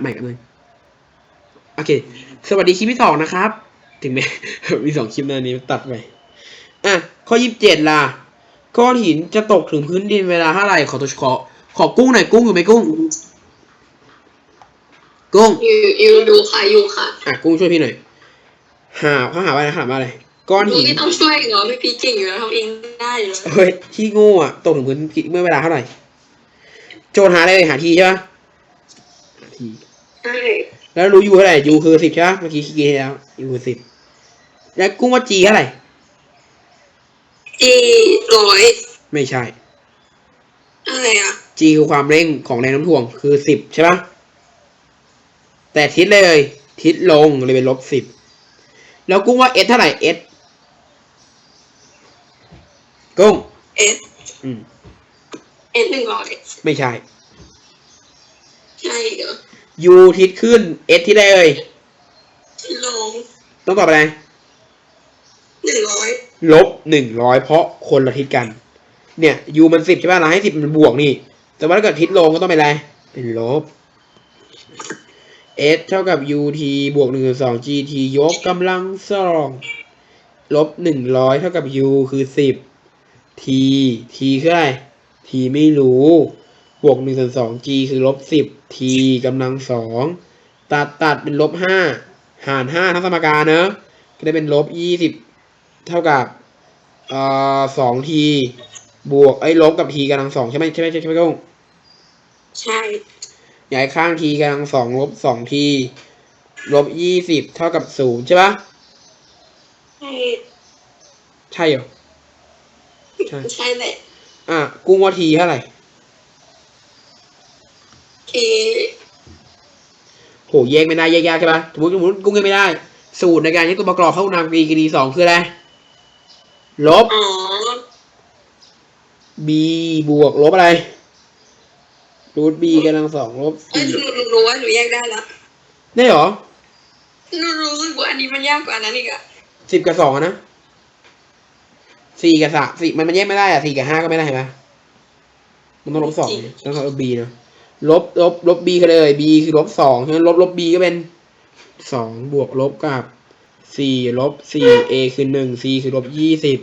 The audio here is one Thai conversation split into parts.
ใหม่กันเลยโอเค สวัสดีคลิปที่สองนะครับ ถึงแม้มีสองคลิปนะอันนี้ตัดไปอะ ข้อยี่สิบเจ็ดล่ะ ก้อนหินจะตกถึงพื้นดินเวลาเท่าไหร่ขอตัวขอขอกุ้งหน่อยกุ้งอยู่ไหมกุ้ง กุ้งอยู่อยู่ดูค่ะอยู่ค่ะอะกุ้งช่วยพี่หน่อย หาเขาหาว่าอะไรหาว่าอะไรก้อนดูหินไม่ต้องช่วยเหรอพี่พีเก่งอยู่แล้วทำเองได้อยู่แล้วเฮ้ยที่โง่อะตกถึงพื้นเมื่อเวลาเท่าไหร่โจทย์หาอะไรเลยหาทีใช่ปะหาที ใช่แล้วรู้ยูเท่าไหร่ยูคือสิบใช่ปะเมื่อกี้คิดแล้วยูคือสิบแล้วกุ้งว่าจีเท่าไหร่จีร้อยไม่ใช่อะไรอะ G คือความเร่งของแรงโน้ำถ่วงคือสิบใช่ปะแต่ทิศเลย ทิศลงเลยเป็นลบสิบแล้วกุ้งว่า S เท่าไหร่ S กุ้งเอสอืมเอสหนึ่งร้อยไม่ใช่ ใช่เหรอ U ทิศขึ้น S ทิศอะไรเอ่ยที่ลงต้องตอบอะไรหนึ่งร้อยลบหนึ่งร้อยเพราะคนละทิศกัน เนี่ย U มันสิบใช่ป่ะเราให้สิบมันบวกนี่ แต่ว่าถ้าเกิดทิศลงก็ต้องเป็นอะไร เป็นลบ S เท่ากับ UT บวกหนึ่งสอง GT ยกกำลังสองลบหนึ่งร้อยเท่ากับ U คือสิบ T T คืออะไร T ไม่รู้ บวกหนึ่งส่วนสอง G คือลบสิบ T กำลังสองตัดตัดเป็นลบห้าหารห้าทั้งสมการเนอะก็ได้เป็นลบยี่สิบเท่ากับเอ่อสองทีบวกไอ้ยลบกับทีกำลังสองใช่ไหมใช่ไหมใช่ไหมกุ้งใช่ย้ายข้างทีกำลังสองลบสองทีลบยี่สิบเท่ากับศูนย์ใช่ปะใช่ใช่เหรอใช่ใช่แหละอะกุ้งว่าทีเท่าไหร่ เคโหแยกไม่ได้แยกยากใช่ปะสมมติสมมติกุ้งแยกไม่ได้ สูตรในการที่ตัวประกอบเข้านามดีกรีสองคืออะไร ลบ อ๋อ b บวกลบอะไรรูท b กำลังสองลบเอ้ยสี่หนูหนูรู้ว่าหนูแยกได้แล้วได้เหรอหนูรู้สึกว่าอันนี้มันยากกว่านั้นอีกอะสิบกับสองอะนะสี่กับสามสี่มันมันแยกไม่ได้อะสี่กับห้าก็ไม่ได้เห็นปะมันต้องลบสองต้องลบบีเนาะ ลบลบลบบีกันเลยบีคือลบสองฉะนั้นลบลบบีก็เป็นสองบวกลบกับสี่ลบสี่เอคือหนึ่งซีคือลบยี่สิบ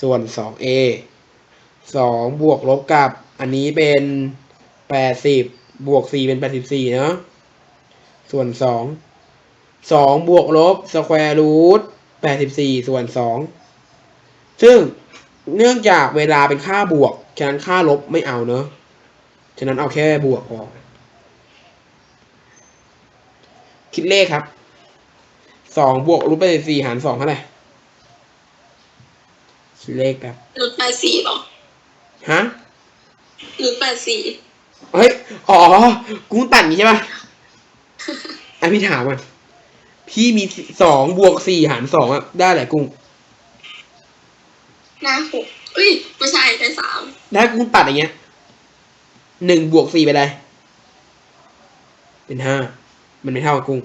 ส่วนสองเอสองบวกลบกับ อันนี้เป็นแปดสิบบวกสี่เป็นแปดสิบสี่เนาะส่วนสองสองบวกลบสแควร์รูทแปดสิบสี่ส่วนสองซึ่งเนื่องจากเวลาเป็นค่าบวก ฉะนั้นค่าลบไม่เอาเนอะ ฉะนั้นเอาแค่บวกพอคิดเลขครับสองบวกรูทแปดสิบสี่หารสองเท่าไหร่คิดเลขครับหนูแปดสี่เหรอฮะหนูแปดสี่เฮ้ย อ๋อกุ้งตัดอย่างนี้ใช่ป่ะอะพี่ถามอะ พี่มีสองบวกสี่หารสองอะ ได้แหละกุ้งหน้าหกเอ้ยไม่ใช่ได้สามถ้ากุ้งตัดอย่างเงี้ย หนึ่งบวกสี่เป็นอะไร เป็นห้ามันไม่เท่ากับกุ้ง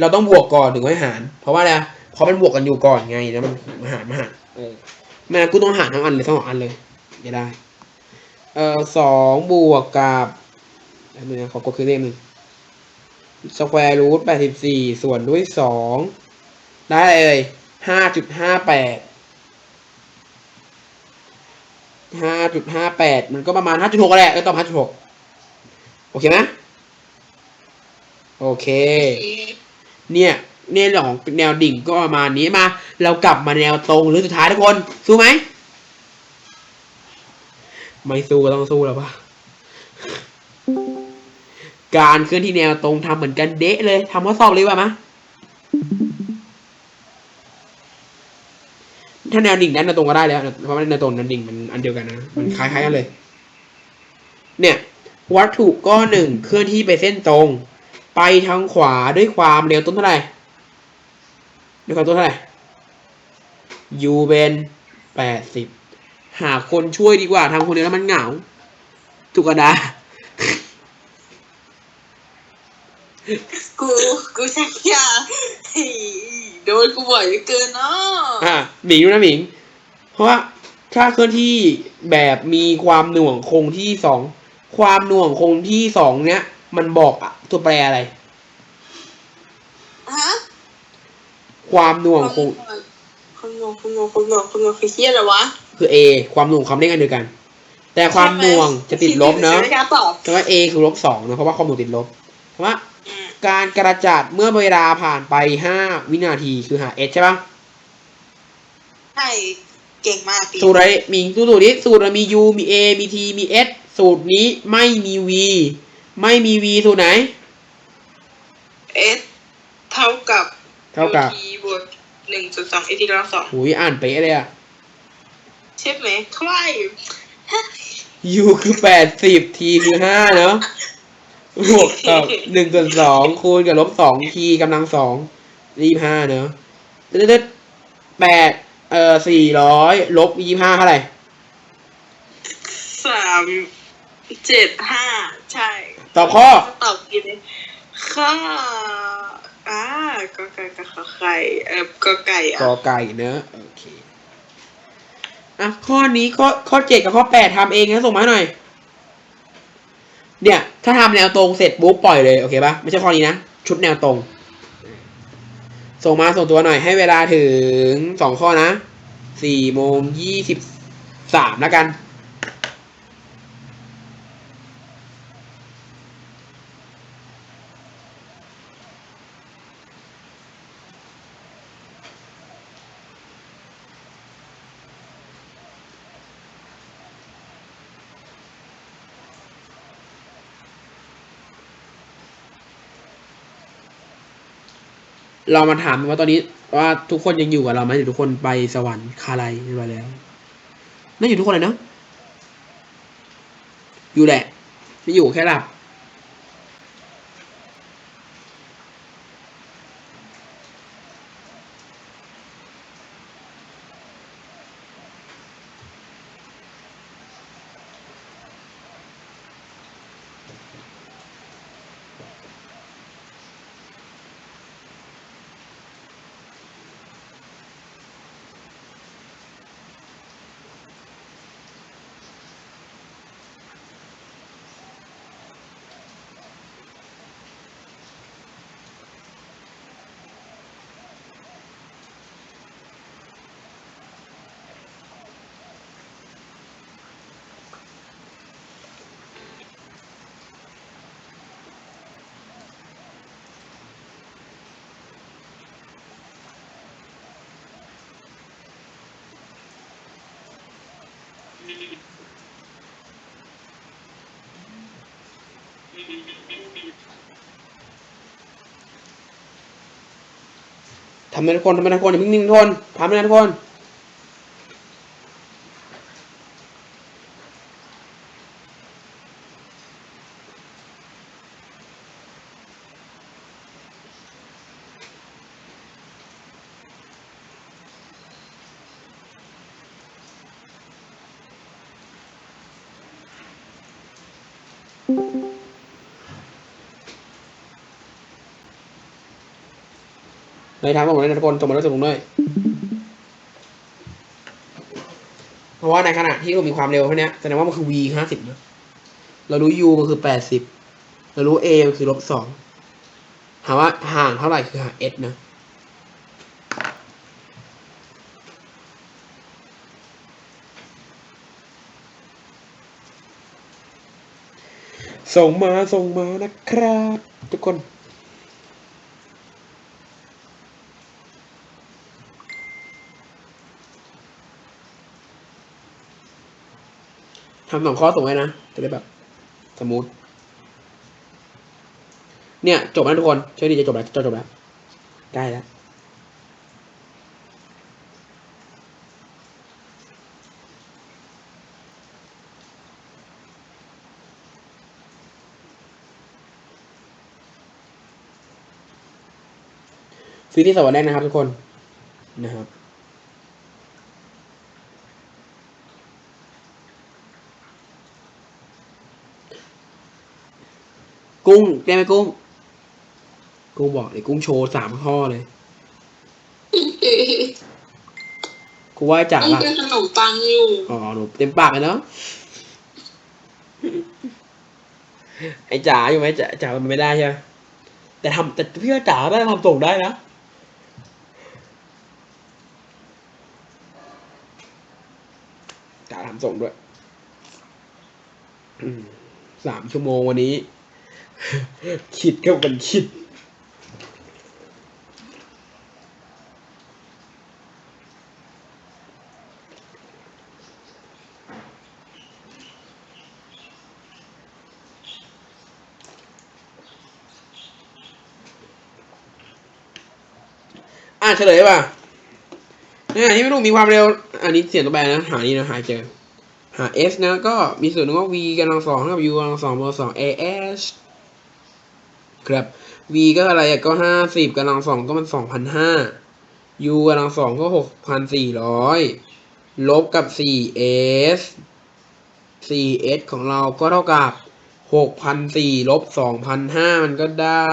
เราต้องบวกก่อนถึงค่อยหาร เพราะว่าอะไรเพราะมันบวกกันอยู่ก่อนไงแล้วมันมาหารมาหารเออแม่กูต้องหารทั้งอันเลยทั้งสองอันเลยไม่ได้ เออสองบวกกับอันนึงนะขอกดคือเลขหนึ่งสแควร์รูทแปดสิบสี่ส่วนด้วยสองได้เลยห้าจุดห้าแปด ห้าจุดห้าแปดมันก็ประมาณห้าจุดหกแหละก็ตอบห้าจุดหกโอเคไหมโอเค เนี่ยเนี่ยเรื่องของแนวดิ่งก็ประมาณนี้มา เรากลับมาแนวตรงหรือสุดท้ายทุกคน สู้ไหมไม่สู้ก็ต้องสู้แล้วปะการเคลื่อนที่แนวตรงทำเหมือนกันเดะเลยทำข้อสอบเลยว่ะมะ ถ้าแนวดิ่งนั้นแนวตรงก็ได้แล้วเพราะว่าแนวตรงแนวดิ่งมันอันเดียวกันนะ มันคล้ายๆกันเลย เนี่ยวัตถุก้อนหนึ่งเคลื่อนที่ไปเส้นตรง ไปทางขวาด้วยความเร็วต้นเท่าไหร่ด้วยความต้นเท่าไหร่ u เป็นแปดสิบหาคนช่วยดีกว่าทำคนเดียวแล้วมันเหงาตุกดา กูกูชักอยากโดนกูบ่อยเหเกินเนาะอะหมิงดูนะหมิง เพราะว่าถ้าเคลื่อนที่แบบมีความหน่วงคงที่สองความหน่วงคงที่สองเนี้ยมันบอกอะตัวแปรอะไร ฮะความหน่วงคงคำนวณคหน่วงคำน่วงคำน่วงคือเทียอะไรวะ คือเอความหน่วงคำเลขอันเดียวกัน แต่ความหน่วงจะติดลบเนาะใช่ไหมเอคือลบสองเนาะเพราะว่าความหน่วงติดลบเพราะว่า การกระจัดเมื่อเวลาผ่านไปห้าวินาทีคือหา S ใช่ปะใช่เก่งมากปีสูตรอะไรมีสูตรนี้สูตรมี U มี A มี T มี S สูตรนี้ไม่มี V ไม่มี V สูตรไหนเอสเท่ากับเท่ากับทีบวกหนึ่งจุดสองเอทีกำลังสองหุยอ่านเป๊ะเลยอะใช่ไหมใช่ U คือแปดสิบ T คือห้าเนาะ บวกกับหนึ่งส่วนสองคูณกับลบสอง T กำลังสองยี่ห้าเนาะเด็ดแปดเอ่อสี่ร้อยลบยี่ห้าเท่าไหร่สามเจ็ดห้าใช่ตอบข้อตอบกินเลยข้าอ่าก็ไก่กับขอไข่เออก็ไก่อะกอไก่เนอะโอเคอะข้อนี้ข้อข้อเจ็ดกับข้อแปดทำเองนะส่งมาให้หน่อย เนี่ยถ้าทำแนวตรงเสร็จปุ๊บปล่อยเลยโอเคปะไม่ใช่ข้อนี้นะ ชุดแนวตรง ส่งมาส่งตัวหน่อยให้เวลาถึงสองข้อนะสี่โมงยี่สิบสามแล้วกัน เรามาถามว่าตอนนี้ว่าทุกคนยังอยู่กับเราไหมหรือทุกคนไปสวรรค์คาไลเรียบร้อยแล้วน่าอยู่ทุกคนเลยเนาะอยู่แหละ ไม่อยู่แค่หลับ ทำให้ทุกคนทำให้ทุกคนอย่าเพิ่งนิ่งทุกคนทำให้ทุกคน เลยทำมาหมดเลยนะทุกคนส่งมาแล้วส่งผมด้วยเพราะว่าในขณะที่เรามีความเร็วแค่เนี้แสดงว่ามันคือ v ห้าสิบนะเรารู้ u มันคือแปดสิบเรารู้ a มันคือลบสองถามว่าห่างเท่าไหร่คือหา s นะส่งมาส่งมานะครับ ทุกคน ทำสองข้อส่งไว้นะ จะได้แบบ สมูท เนี่ย จบแล้วทุกคนเชื่อดีจะจบแล้วจะจบแล้วใกล้แล้วซื้อที่สวัสดิ์แรกนะครับทุกคนนะครับ กุ้งได้ไหมกุ้ง กุ้งบอกเลยกุ้งโชว์สามข้อเลยกูว่าจ๋าละเป็นขนมปังอยู่ อ๋อหนูเต็มปากเลยเนาะไอ้จ๋าอยู่ไหมจ๋าจ๋าไม่ได้ใช่ไหมแต่ทำแต่พี่ว่าจ๋าได้ทำส่งได้นะจ๋าทำส่งด้วยสามชั่วโมงวันนี้ คิดก็เป็นคิด อะเฉลยป่ะเนี่ยที่ไม่รู้มีความเร็ว อันนี้เสียงตัวแปรนะ หานี่นะ หาเจอ หา s นะ ก็มีส่วนหนึ่งว่า v กำลังสองเท่ากับ u กำลังสองบวกสอง as ครับ v ก็อะไรก็ห้าสิบกำลังสองก็มันสองพันห้า u กำลังสองก็หกพันสี่ร้อยลบกับ 4s 4s ของเราก็เท่ากับ 6,400ลบ2,500 มันก็ได้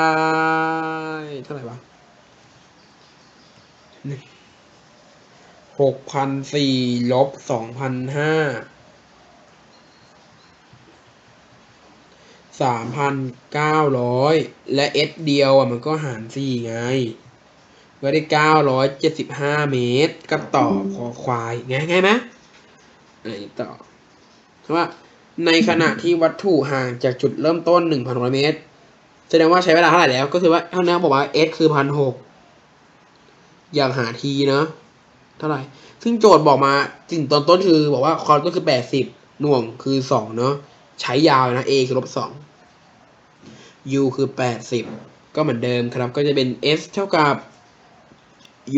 เท่าไหร่วะ6,400ลบ2,500 สามพันเก้าร้อยและเอสเดียวอะมันก็หารสี่ไง ก็ได้เก้าร้อยเจ็ดสิบห้าเมตรก็ต่อคอควายง่ายง่ายไหมอันนี้ต่อเพราะว่าในขณะที่วัตถุห่างจากจุดเริ่มต้นหนึ่งพันร้อยเมตร แสดงว่าใช้เวลาเท่าไหร่แล้ว ก็คือว่าเท่านี้บอกว่า s คือพันหกอย่ากหาทีเนาะเท่าไหร่ ซึ่งโจทย์บอกมาสิ่งตอนต้นคือบอกว่าความก็คือแปดสิบหน่วงคือสองเนาะ ใช้ยาวนะ a คือลบสอง u คือแปดสิบก็เหมือนเดิมครับ ก็จะเป็น s เท่ากับ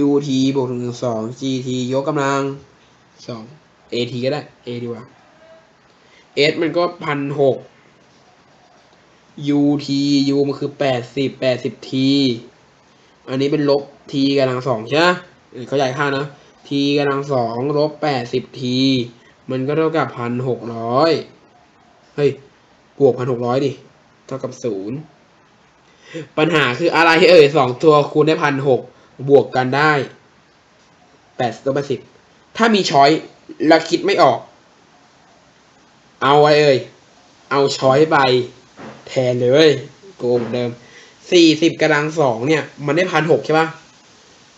ut บวกหนึ่งสอง gt ยกกำลังสอง at ก็ได้ a ดีกว่า s มันก็พันหก ut u มันคือแปดสิบแปดสิบ t อันนี้เป็นลบ t กำลังสองใช่ไหมเขาใหญ่ค่านะ t กำลังสองลบแปดสิบ t มันก็เท่ากับพันหกร้อย เฮ้ย บวกพันหกร้อยดิ เท่ากับศูนย์ปัญหาคืออะไรเอ่ยสองตัวคูณได้พันหกบวกกันได้แปดลบแปดสิบถ้ามีช้อยแล้วคิดไม่ออก เอาไว้เอ่ย เอาช้อยไปแทนเลยเว้ยโกงเหมือนเดิมสี่สิบกำลังสองเนี่ย มันได้พันหกใช่ปะ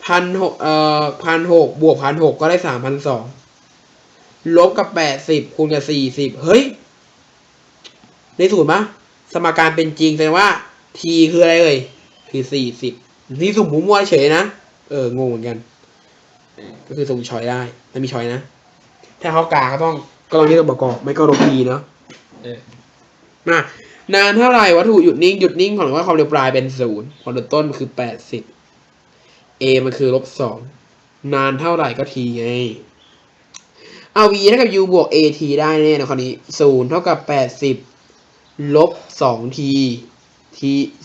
พันหกเอ่อพันหกบวกพันหกก็ได้สามพันสองลบกับแปดสิบคูณกับสี่สิบเฮ้ย ในสูตรปะสมการเป็นจริงแสดงว่า t คืออะไรเอ่ยคือสี่สิบนี่สุ่มมั่วๆเฉยนะ เอองงเหมือนกันเออก็คือสุ่มช้อยได้ไม่มีช้อยนะ ถ้าเขากาก็ต้องก็ต้องที่ตัวประกอบไม่ก็ลบ t เนาะเออมานานเท่าไหร่วัตถุหยุดนิ่งหยุดนิ่งของว่าความเร็วปลายเป็นศูนย์ความเร็วต้นคือแปดสิบ a มันคือลบสองนานเท่าไหร่ก็ t ไงเอา v เท่ากับ u บวก at ได้แน่นะคราวนี้ศูนย์เท่ากับแปดสิบ ลบสอง t t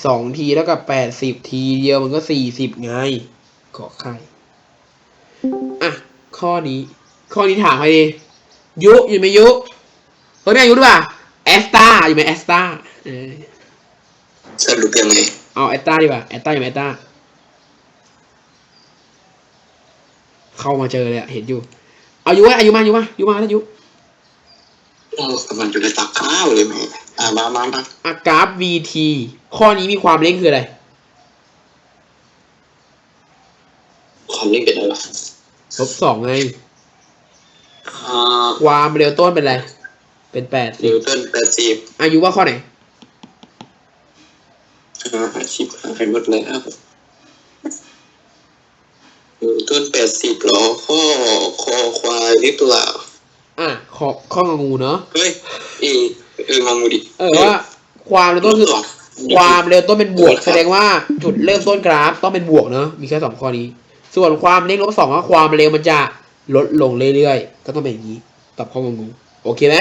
สอง t เท่ากับแปดสิบ t เดียวมันก็สี่สิบไงขอไข่อะ ข้อนี้ ข้อนี้ถามใครดี ยุอยู่ไหมยุเฮ้ยไม่อายุหรือเปล่าแอสตาอยู่ไหมแอสตาเออสรุปยังไงเอาแอตตาดีกว่าแอตตาอยู่ไหมแอตตาเข้ามาเจอเลยอะเห็นอยู่ เอาอยู่วะอายุมาอายุมาอายุมาแล้วอายุ โอ้มันอยู่ในตักข้าวเลยแม่อ่ามามามาอากราฟ VT ข้อนี้มีความเร่งคืออะไร ความนิ่งเป็นอะไรวะลบสองไง อ่าความเร็วต้นเป็นอะไร เป็นแปดสินิบวตันแปดสิบอายุว่าข้อไหน อ่าชิบหายหมดแล้วนิวตันแปดสิบหรอข้อคอควายหรือเปล่าอะ ข้อข้ององูเนาะเฮ้ยเออเอองงงูดิเออว่าความเร็วต้นคือความเร็วต้นเป็นบวก แสดงว่าจุดเริ่มต้นกราฟต้องเป็นบวกเนอะมีแค่สองข้อนี้ ส่วนความเร่งลบสองว่าความเร็วมันจะลดลงเรื่อยๆก็ต้องเป็นอย่างนี้ตอบข้องงูโอเคไหม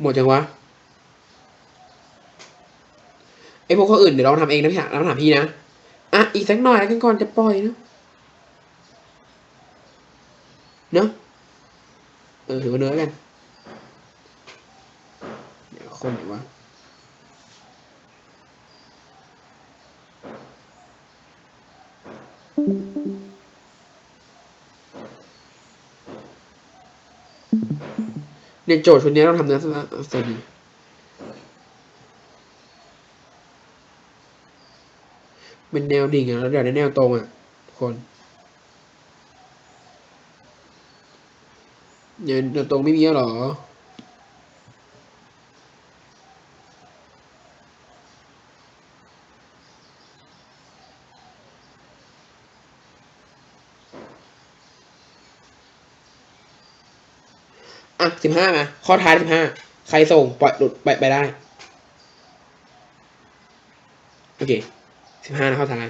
หมดจังวะไอพวกข้ออื่นเดี๋ยวลองทำเองนะพี่ลองถามพี่นะอะอีกสักหน่อยแล้วกันก่อนจะปล่อยเนอะเนอะ เออถือว่าเนื้อกันเดี๋ยวคนไหนวะเนี่ยโจทย์ชุดนี้ต้องทำเนื้อสดีเป็นแนวดิ่งอะแล้วเดี๋ยวได้แนวตรงอะคน เดี๋ยวตรงไม่มีเหรออะสิบห้ามาข้อท้ายสิบห้าใครส่งปล่อยหลุดไปไปได้ โอเคสิบห้านะข้อท้าย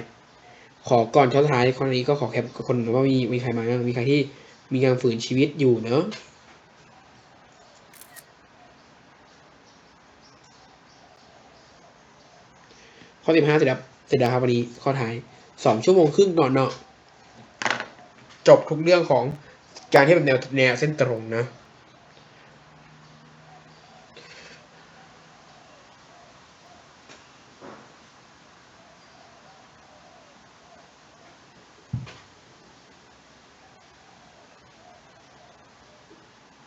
ขอก่อนข้อท้ายข้อนี้ก็ขอแคปคนหรือว่ามีมีใครมาบ้างมีใครที่มีการฝืนชีวิตอยู่เนอะ ข้อสิบห้าเสร็จแล้วเสร็จแล้วครับวันนี้ข้อท้ายสองชั่วโมงครึ่งนอนเนาะจบทุกเรื่องของการที่เป็นแนวแนวเส้นตรงนะ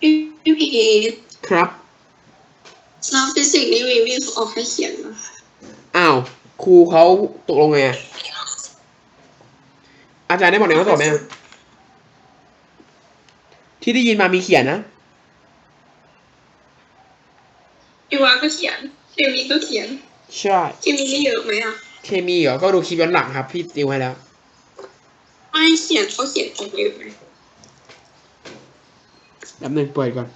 พี่พี่พีครับน้องฟิสิกส์นี่วีวีออกให้เขียนมาอ้าว ครูเขาตกลงไงอะอาจารย์ได้บอกในข้อสอบไหมอะที่ได้ยินมามีเขียนนะพี่วาก็เขียนเคมีก็เขียน ใช่เคมีนี่เยอะไหมอะเคมีเหรอก็ดูคลิปย้อนหลังครับ พี่ติวให้แล้ว ไม่เขียนเขาเขียนตรงเยอะไหมแป๊บนึงเปิดก่อน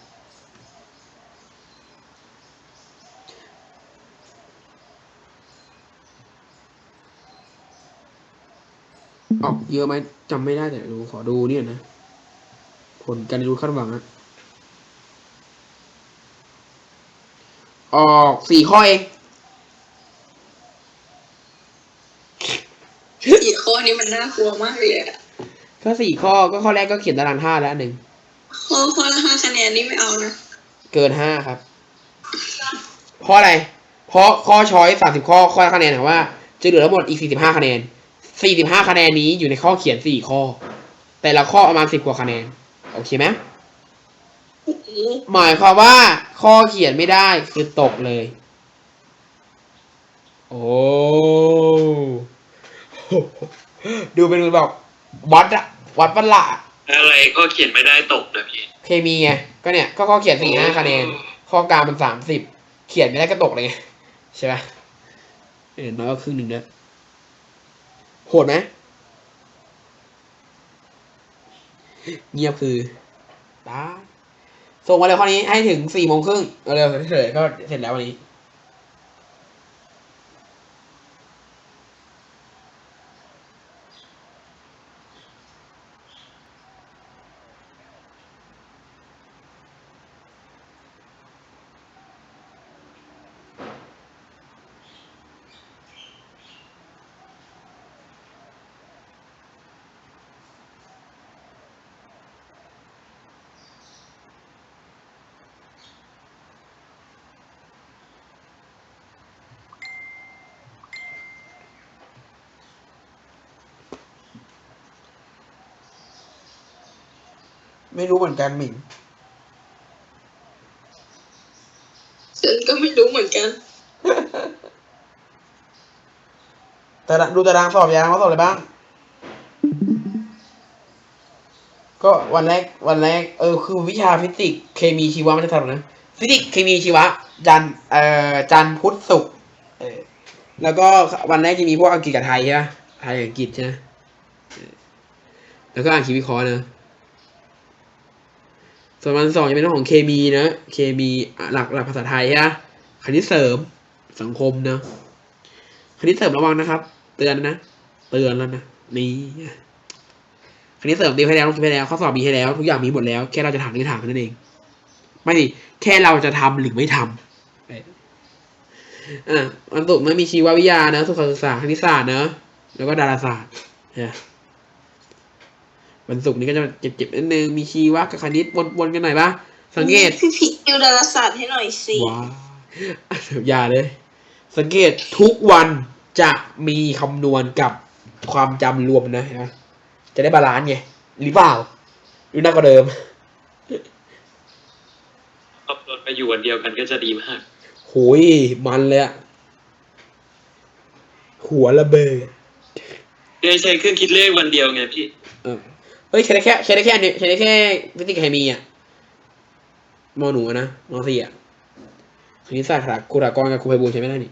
ออกเยอะไหมจำไม่ได้แต่ดูขอดูเนี่ยนะ ผลการดูคาดหวังอะออกสี่ข้อเองอีกข้อนี้มันน่ากลัวมากเลยอะก็สี่ข้อก็ข้อแรกก็เขียนตารางท่าแล้วอันหนึ่งข้อข้อละห้าคะแนนนี่ไม่เอานะ เกินห้าครับ เพราะอะไร เพราะข้อช้อยสามสิบข้อข้อละคะแนนถามว่า จะเหลือทั้งหมดอีกสี่สิบห้าคะแนน สี่สิบห้าคะแนนนี้อยู่ในข้อเขียนสี่ข้อ แต่ละข้อประมาณสิบกว่าคะแนน โอเคไหมโอ้โหหมายความว่า ข้อเขียนไม่ได้คือตกเลย โอ้ดูเป็นแบบวัดอะวัดประหลาดอะไรก็เขียนไม่ได้ตกนะพี่เคมีไงก็เนี่ยก็ข้อเขียนสี่ห้าคะแนน ข้อกลางมันสามสิบเขียนไม่ได้ก็ตกเลยไงใช่ไหมเออน้อยก็ครึ่งหนึ่งนะ โหดไหมเงียบคือตาส่งมาเลยข้อนี้ให้ถึงสี่โมงครึ่งเอาเร็วเฉยๆก็เสร็จแล้ววันนี้ ไม่รู้เหมือนกันหมิงฉันก็ไม่รู้เหมือนกัน แต่ละดูตารางสอบยังว่าสอบอะไรบ้าง ก็วันแรกวันแรกเออคือวิชาฟิสิกส์เคมีชีวะไม่ได้ทำหรอกนะ ฟิสิกส์เคมีชีวะ จันทร์เอ่อจันทร์พุธศุกร์เออแล้วก็วันแรกจะมีพวกอังกฤษกับไทยใช่ไหมไทยกับอังกฤษใช่ไหมเออแล้วก็อ่านคีย์วิเคราะห์นะ ส่วนวันสองจะเป็นเรื่องของเคมีนะเคมีหลักหลักภาษาไทยใช่ไหมคณิตเสริมสังคมนะคณิตเสริมระวังนะครับ เตือนนะเตือนแล้วนะนี่คณิตเสริมดีให้แล้วลงให้แล้วข้อสอบมีให้แล้วทุกอย่างมีหมดแล้วแค่เราจะถามหรือไม่ถามนั้นเอง ไม่ดิแค่เราจะทำหรือไม่ทำเอ่ออะวันศุกร์มันมีชีววิทยานะสุขศึกษาคณิตศาสตร์เนอะแล้วก็ดาราศาสตร์เนี่ย วันศุกร์นี้ก็จะเจ็บๆนิดนึงมีชีวะกับคณิตวนๆกันหน่อยปะสังเกตพี่พีดูดาราศาสตร์ให้หน่อยสิว้าวอย่าเลย สังเกตทุกวันจะมีคำนวณกับความจำรวมนะเห็นไหมจะได้บาลานซ์ไงหรือเปล่าดูน่ากว่าเดิมคำนวณมาอยู่วันเดียวกันก็จะดีมากโหยมันเลยอะหัวระเบิดได้ใช้เครื่องคิดเลขวันเดียวไงพี่เอ้ยใช้ได้แค่ใช้ได้แค่อันนี้ใช้ได้แค่ฟิสิกส์เคมีอะมอหนูอะนะมสี่อะคณิตศาสตร์ครูถากรกับครูไพบูลใช้ไม่ได้นี่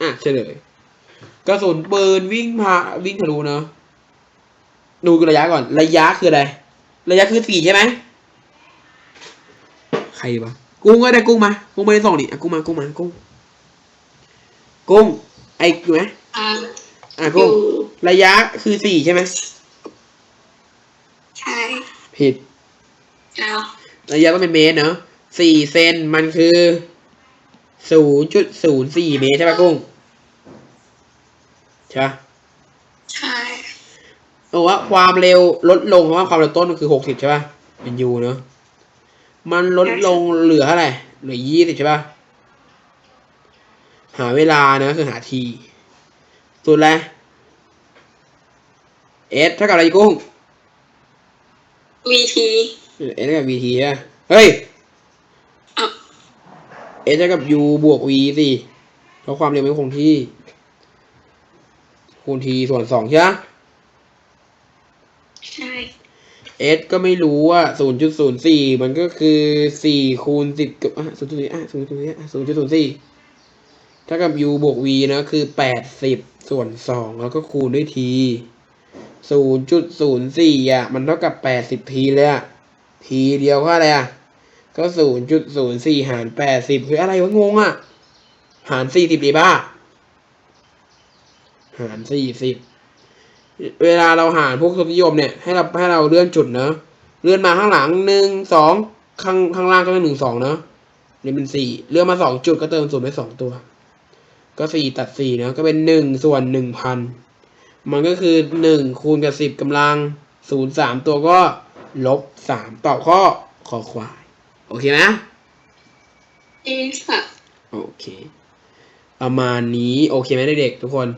อะเฉลยกระสุนปืนวิ่งพาวิ่งทะลุเนาะดูระยะก่อน ระยะคืออะไร ระยะคือสี่ใช่ไหม ใครวะกุ้งก็ได้กุ้งมากุ้งไม่ได้ส่องดิอะกุ้งมากุ้งมากุ้งกุ้งไอ้อยู่ไหมอ่าอะอกุ้งยู่ระยะคือสี่ใช่ไหมใช่ผิดแล้วระยะต้องเป็นเมตรเนาะสี่เซนมันคือศูนย์จุดศูนย์สี่เมตรใช่ปะกุ้งใช่ปะใช่เอาว่าความเร็วลดลงเพราะว่าความเร็วต้นมันคือหกสิบใช่ปะเป็นยูเนาะ มันลดลงเหลือเท่าไหร่เหลือยี่สิบใช่ปะหาเวลานะคือหาทีสุดแล้วเอสเท่ากับอะไรกุ้งวีทีเอสเท่ากับวีทีอะเฮ้ยอะเอสเท่ากับ u บวก v สิเพราะความเร็วไม่คงที่ คูณ t ส่วนสองใช่ไหม ใช่ s ก็ไม่รู้ว่า 0.04 มันก็คือ 4 คูณ 10กับ0.4อะ0.4 0.04ถ้ากับ u บวก v นะคือ 80 ส่วน 2 แล้วก็คูณด้วย t 0.04อะมันเท่ากับ 80 t เลยอะ t เดียวก็อะไรอะ ก็ 0.04 หาร 80 คืออะไรวะงงอะ หาร 40ดีบ้า หาร 40 เวลาเราหารพวกทศนิยมเนี่ยให้เราให้เราเลื่อนจุดเนอะเลื่อนมาข้างหลังหนึ่งสองข้างข้างล่างก็เป็นหนึ่งสองเนอะนี่เป็นสี่เลื่อนมาสองจุดก็เติมศูนย์ไปสองตัว ก็สี่ตัดสี่เนอะก็เป็นหนึ่งส่วนหนึ่งพันมันก็คือหนึ่งคูณกับสิบกำลังศูนย์สามตัวก็ลบสามตอบข้อคอควาย โอเคไหมเอค่ะ โอเค ประมาณนี้ โอเคไหมเด็กๆทุกคน